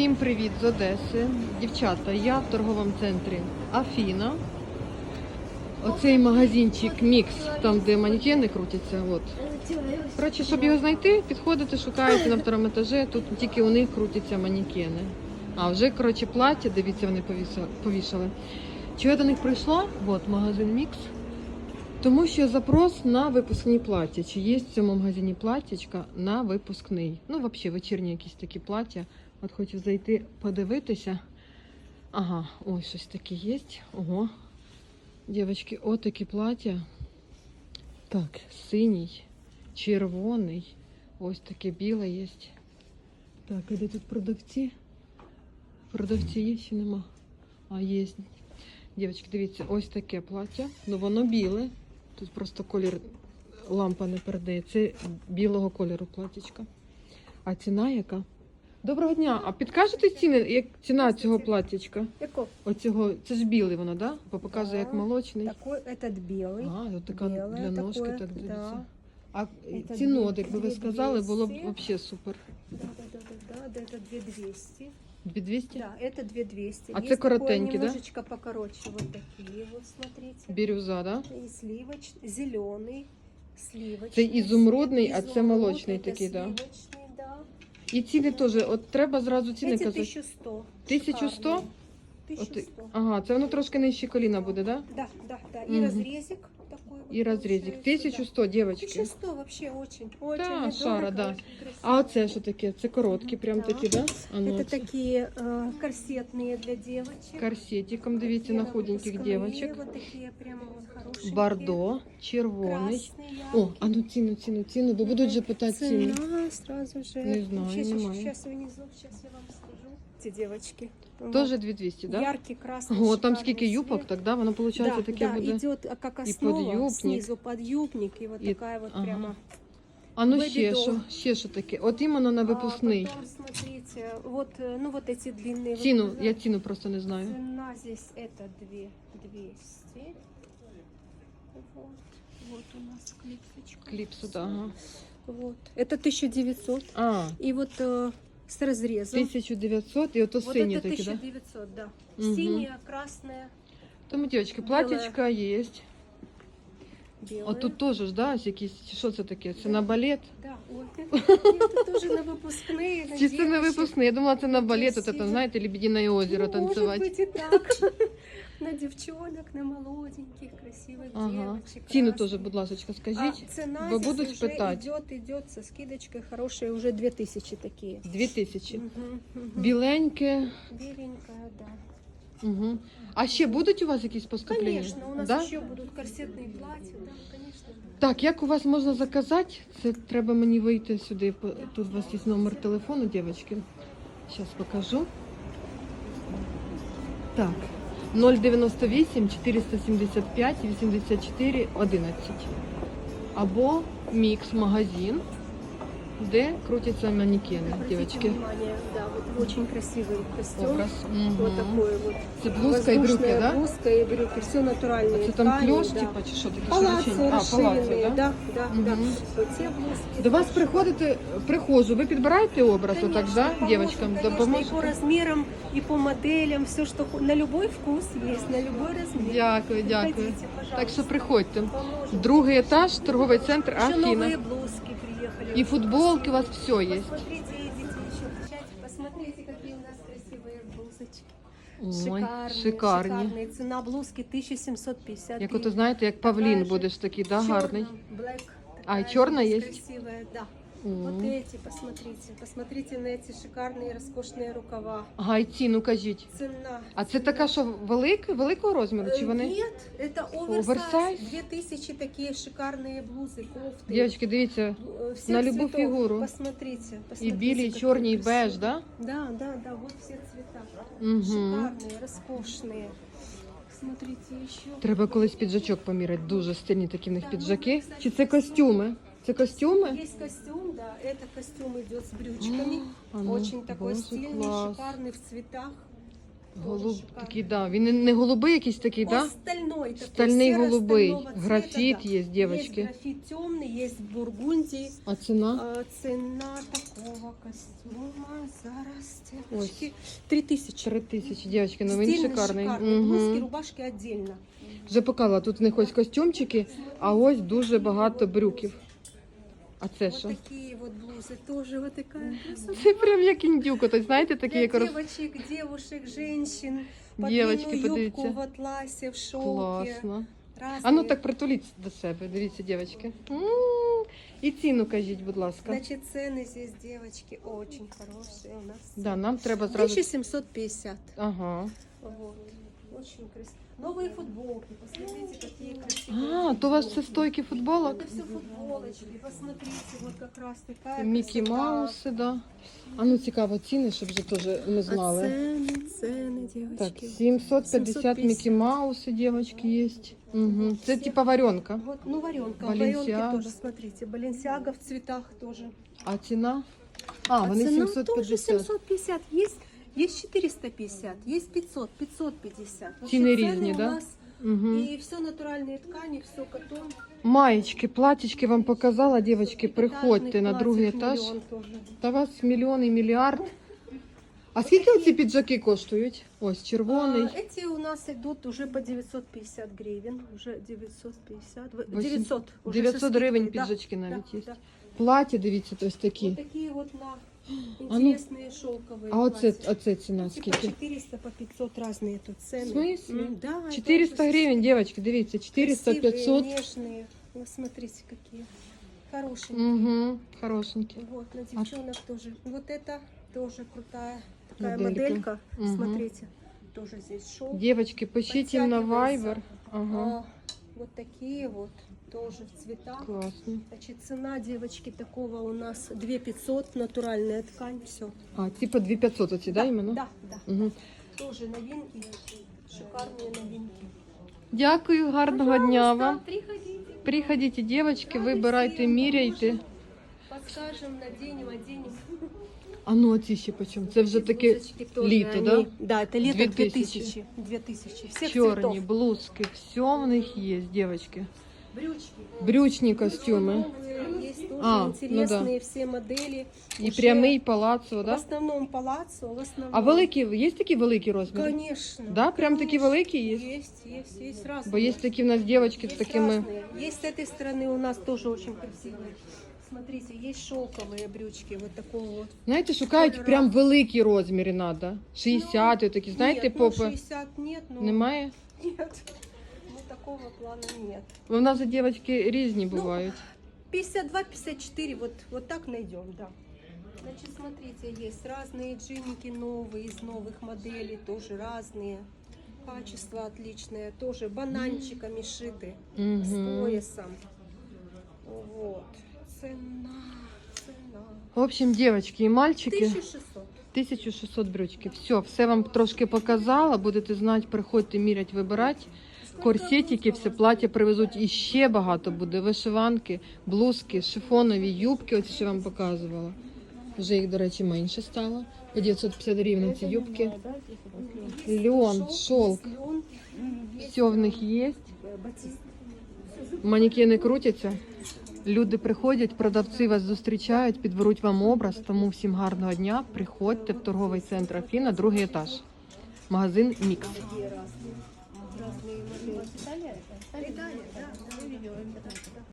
Всім привіт з Одеси. Дівчата, я в торговому центрі Афіна. Оцей магазинчик Мікс, там де манекени крутяться. От. Коротше, щоб його знайти, підходите, шукаєте на второму етажі, тут тільки у них крутяться манекени. А вже, коротше, плаття, дивіться, вони повішали. Чого я до них прийшла? От магазин Мікс. Тому що запрос на випускні плаття. Чи є в цьому магазині платтячка на випускний? Ну, взагалі, вечірні якісь такі плаття. От хочу зайти подивитися. Ага, ось щось таке є. Ого. Дівчатки, отакі плаття. Так, синій, червоний. Ось таке біле є. Так, а де тут продавці? Продавці є чи нема? А, є. Дівчатки, дивіться, ось таке плаття. Ну воно біле. Тут просто колір лампа не передає. Це білого кольору платтячка. А ціна яка? Доброго дня. А підкажете ціни, як ціна цього платтячка? Яко? Оцього, це ж білий воно, да? Бо показує як Да. молочний. Такой этот белый. А, от така Біле для ножки таке, так дивиться. да. А Це ціну, дві- от якби ви дві сказали, було б 200. взагалі супер. Да, да, да, да, да, да, это 2200. 2200? Да, это 2200. А Есть це такое коротенькі, да? немножечко покороче. Вот такие вот, смотрите. Бірюза, да? И сливоч, зеленый, сливочный. Це ізумрудний, а це Изумруд, молочний это такий, да? сливочный, да. І ціни теж, от треба зразу ціни Эти казати. 1100. 1100? Шикарные. От, 1100. ага, це воно трошки нижче коліна буде, да? Да, да, да. И Мгм. разрезик такой. вот І розрізик. получается, да. 1100, дівчатки. 1100 вообще очень, очень Да, недорого, шара, да. очень красиво. А оце що таке? Це короткі, прям Да. такі, да? А ну, Это оце. такие э, корсетные для девочек. Корсетиком, дивіться, на худеньких Выпускные, дівчаток. Вот такие прямо вот хорошие. Бордо, червоний. Красный, О, а ну ціну, ціну, ціну, бо будуть же питати ціни. Цена сразу же. Не знаю, сейчас, немає. Сейчас внизу, сейчас я вам скажу. Эти девочки. Тоже 2200, да? Яркий красный. О, там шикарный скільки юбок, цвет. так, да? Воно, виходить, да, таке да, буде. идет а, как и основа, подъюбник. снизу подъюбник, и вот И- такая вот ага. прямо. А ну Baby ще doll. що, ще що таке? От іменно на випускний. А потом, смотрите, вот, э, ну вот эти длинные. вот Ціну, глаза. я ціну просто не знаю. Цена здесь это 2 200. Вот, вот у нас клипсочка. Кліп сюди, ага. Вот. Это 1900. А, И вот э, с разрезом. 1900 і ото вот сині это такі, да? 1900, да. Мгм. Синяя, красная, Тому, дівчатки, платічка є. белая. А тут теж ж, да, ось якісь, чи що це таке? Це на балет? Да, ой, это тоже на выпускные. на Чи це на девочек. випускний? Я думала, це на балет, от Красиво. це, знаєте, Лебедине озеро Ну, танцювати. Может быть и так. На девчонок, на молоденьких, красивых Ага. девочек. Ціну красных. теж, будь ласка, А скажіть. цена бо здесь будуть уже питать. идет, идет со скидочкой хорошая, уже 2000 такие. 2000. Мгм, мгм. Біленьке. Беленькая, да. Угу. А ще будуть у вас якісь поступлення? Конечно, у нас да? еще будут корсетные платья, да, конечно. Так, як у вас можна заказати? Це треба мені вийти сюди. по- Тут у вас є номер телефону, дівчатки. Зараз покажу. Так. 098 475 84 11. Або мікс магазин, де крутяться манекени, Обратите дівчатки. внимание, да, вот очень красивый костюм. Образ. Вот Мгм. такой вот. Це блузка і брюки, Воздушная да? блузка и брюки, все натуральные Це там ткани, кльош, да. типа, чи що таке? Палаццо Що значення? А, палаццо, расширенные, да? да, да, да. Мгм. Вот те блузки. До вас приходите, приходжу, ви підбираєте образ отак, Конечно, да, поможем, дівчаткам? конечно, и по Допоможете? размерам, и по моделям, все, что хо- на любой вкус есть, на любой размер. Дякую, дякую. Приходите, пожалуйста. Так що приходьте. Поможем. Другий етаж, торговий центр Еще Афіна. новые блузки приехали. І футболки у вас все є. Посмотрите, идите еще в чате, посмотрите, какие у нас красивые блузочки. Ой, шикарные, шикарні. шикарные. Цена блузки 1750 Як ото знаєте, як павлін будеш такий, да, гарний. Black. А, и Такая чёрная же есть? Красивая, да. О. Вот эти, посмотрите. Посмотрите на эти шикарные, роскошные рукава. Ага, і ціну кажіть. Цена. А це така, що велика, великого розміру, чи Э, вони? Нет, это Оверсайз? оверсайз. 2000 такие шикарные блузы, кофты. Дівчатки, дивіться, Э, всех на любу цветов. фигуру. Посмотрите, і посмотрите. білі, і какие чорні, і беж, красивые. да? Да, да, да, вот все цвета. Угу. Шикарные, роскошные. Смотрите еще. Треба колись піджачок поміряти. Дуже стильні такі в них піджаки. Чи це костюми? Це костюми? Есть костюм, да, это костюм идет с брючками. А ну, Очень такой боже, стильный, класс. шикарный в цветах. Голуб шикарный. такий, да. Він не- не голубий якийсь такий, Он да? стальной такой, Стальный голубый. серо-стального цвета, Графит да. есть, девочки. Есть графит темный, есть бургундий. А ціна? А, цена такого костюма зараз, Ось. девочки, 3000. Три тисячі, дівчатки, ну він Стильный, шикарний. шикарный. Блузки, Угу. рубашки отдельно. Вже показала, тут в них ось костюмчики, а ось дуже багато брюків. А це Вот що? такие вот блузы, тоже вот такая красота. Це прям як індюк, ото знаєте, такі Для як роз... девочек, девушек, женщин. Под Девочки, длинную подивіться. юбку в атласе, в шелке. Класно. Разные. А ну так притуліть до себе, дивіться, дівчатки. М, І ціну кажіть, будь ласка. Значит, цены здесь, девочки, очень хорошие у нас. Да, нам треба зразу. 1750. Ага. Вот. Очень красиво. Новые футболки. Посмотрите, какие красивые. А, то у вас це стойки футболок? Это все футболочки. Посмотрите, вот как раз такая Мікі красота. Мауси, да. А ну цікаво, ціни, щоб вже теж ми А знали. цены, цены, Так, девочки. 750 750. Мікі Мауси, девочки, есть. Угу. Це типа варенка. Вот, ну, варенка. Balenciaga. Варенки тоже, смотрите. Баленсиага в цветах тоже. А ціна? А, А вони цена тоже 750. 750. Есть, есть 450, есть 500, 550. Вообще Цены цены різні, у да? нас Угу. И все натуральные ткани, все котон. Маєчки, платічки вам показала, дівчатки, приходьте Этажных на другий платьев етаж. миллион тоже. Та у вас мільйон і мільярд. А скільки оці піджаки коштують? Ось червоний. А, эти у нас идут уже по 950 гривен. Уже 950. в- Восемь- 900. уже 900 со скидкой, гривень да, піджачки да, навіть є. да. Плаття, дивіться, ось такі. Вот такие вот на А ну, интересные шелковые А оце, платья. оце ціна Типа скільки? 400 по 500 разные тут цены. В смысле? М, Да. это 400 уже гривень, дівчатки, дивіться, 400, красивые, 500. нежные. Вы смотрите, какие хорошие. Угу, хорошенькі. Вот, на девчонок тоже. Вот это тоже крутая такая Моделька. моделька. Мгм. Смотрите, тоже здесь шелк. Дівчатки, пишіть їм на Подтягивается. Viber. Ага, А, вот такие вот, Тоже в цветах. класно. Значит, цена девочки такого у нас 2500, натуральная ткань, все. А, типа 2500 оці, да, іменно? Да, да. Угу. Тоже новинки, шикарные новинки. Дякую, гарного дня вам. приходите. Приходите, девочки, вибирайте, міряйте. Подскажем, наденем, оденем. А ну оці ще по чому? Це вже таке літо, они- да? Да, это лето 2000. 2000. 2000. Всех чорні цветов. блузки, все в них є, девочки Брючки. Брючні костюми. Новые Есть тоже А, ну интересные все модели. І Уже прямий палацо, В да? основном палаццо, в основном. А великі, є такі великі розміри? Конечно. Да, прям такі конечно. великі є? Есть, есть, есть разные. Бо є такі в нас дівчатки з Есть такими. разные. Есть с этой стороны у нас тоже очень красивые. Смотрите, есть шелковые брючки вот такого вот. Знаєте, шукають прям великі розміри надо. 60 такі, знаєте, нет, ну, попи. 60 нет, но... Немає? Нет. Ну, такого плана нет. Бо в нас же дівчатки різні бувають. 52-54, вот, вот так найдем, да. Значит, смотрите, есть разные джинники новые, из новых моделей, тоже разные. Качество отличное, тоже бананчиками шиты, с Угу. поясом. Вот. Цена, цена. В общем, девочки і мальчики, 1600. 1600 брючки. Все, все вам трошки показала. Будете знати, приходьте мірять, вибирати. Корсетики, все плаття привезуть і ще багато буде. Вишиванки, блузки, шифонові, юбки, оці що вам показувала. Вже їх, до речі, менше стало. По 950 гривень ці юбки. Льон, Лен, все в них є. батист. Крутяться. Люди приходять, продавці вас зустрічають, підберуть вам образ. Тому всім гарного дня. Приходьте в торговий центр Афіна, другий етаж. Магазин Мікс. Разные модели. Италия, да, мы видели, да.